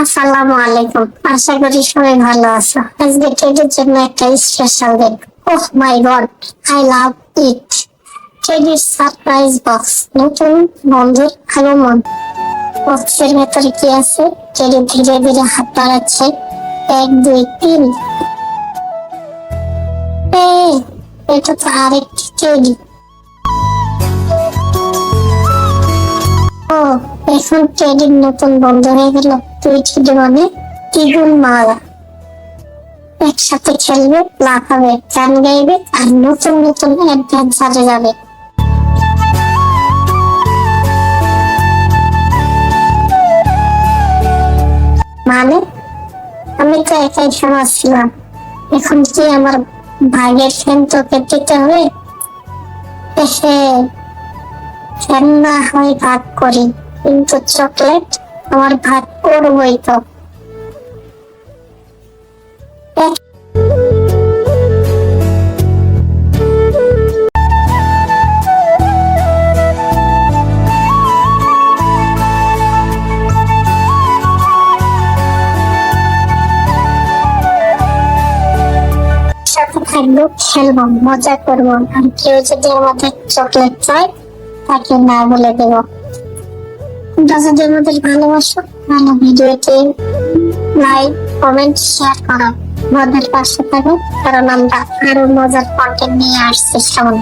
আসসালামু আলাইকুম। আশা করি সবাই ভালো আছো। আজকে টেডির জন্য একটা স্পেশাল দিন ওহ my god I love it টেডির surprise box নতুন বন্ধুর আগমন। বক্সের ভেতরে কি আছে? টেডি ধীরে ধীরে হাত বাড়াচ্ছে। এক, দুই, তিন। এটা তো আরেকটি টেডি ও, এখন ট্রেডিং নতুন বন্ধ হয়ে গেল। টেডি মানে দ্বিগুণ মালা? একসাথে খেলবে, লাফাবে, গান গাইবে, আর নতুন নতুন অ্যাডভেঞ্চারে যাবে মানে? আমি তো একাই সমাজ ছিলাম। এখন কি আমার ভাগের ফ্যান তোকে দিতে হবে? এসে ফ্যান না হয় ভাগ করি? কিন্তু চকলেট আমার ভাগ করবই তো। খেলব, মজা করব। আর কেউ যদি আমাদের চকলেট চায়, তাকে না বলে দেবো। যদি আমাদের ভালোবাসো ভালো ভিডিওটি লাইক কমেন্ট শেয়ার করো। আমাদের পাশে থাকো, কারণ আমরা আরও মজার কন্টেন্ট নিয়ে আসছি সামনে